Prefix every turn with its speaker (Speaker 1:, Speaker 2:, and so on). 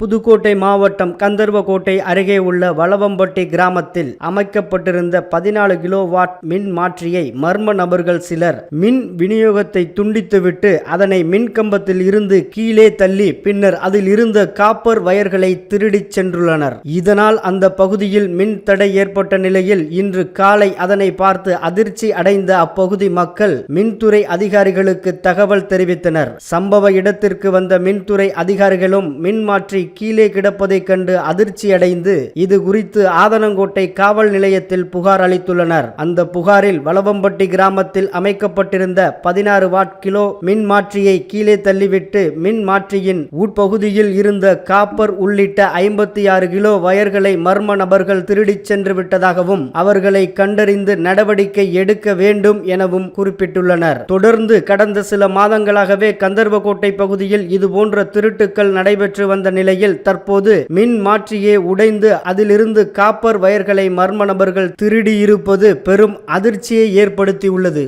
Speaker 1: புதுக்கோட்டை மாவட்டம் கந்தர்வக்கோட்டை அருகே உள்ள வளவம்பட்டி கிராமத்தில் அமைக்கப்பட்டிருந்த பதினாலு கிலோ வாட் மின் மாற்றியை மர்ம நபர்கள் சிலர் மின் விநியோகத்தை துண்டித்துவிட்டு அதனை மின்கம்பத்தில் இருந்து கீழே தள்ளி பின்னர் அதில் இருந்த காப்பர் வயர்களை திருடிச் சென்றுள்ளனர். இதனால் அந்த பகுதியில் மின் தடை ஏற்பட்ட நிலையில் இன்று காலை அதனை பார்த்து அதிர்ச்சி அடைந்த அப்பகுதி மக்கள் மின்துறை அதிகாரிகளுக்கு தகவல் தெரிவித்தனர். சம்பவ இடத்திற்கு வந்த மின்துறை அதிகாரிகளும் மின் மாற்றி கீழே கிடப்பதைக் கண்டு அதிர்ச்சி அடைந்து இது குறித்து ஆதனங்கோட்டை காவல் நிலையத்தில் புகார் அளித்துள்ளனர். அந்த புகாரில் வளவம்பட்டி கிராமத்தில் அமைக்கப்பட்டிருந்த பதினாறு வாட் கிலோ மின் மாற்றியை கீழே தள்ளிவிட்டு மின் மாற்றியின் உட்பகுதியில் இருந்த காப்பர் உள்ளிட்ட ஐம்பத்தி ஆறு கிலோ வயர்களை மர்ம நபர்கள் திருடிச் சென்று விட்டதாகவும் அவர்களை கண்டறிந்து நடவடிக்கை எடுக்க வேண்டும் எனவும் குறிப்பிட்டுள்ளனர். தொடர்ந்து கடந்த சில மாதங்களாகவே கந்தர்வகோட்டை பகுதியில் இதுபோன்ற திருட்டுக்கள் நடைபெற்று வந்த நிலையில் தற்போது மின் மாற்றியே உடைந்து அதிலிருந்து காப்பர் வயர்களை மர்ம நபர்கள் திருடியிருப்பது பெரும் அதிர்ச்சியை ஏற்படுத்தியுள்ளது.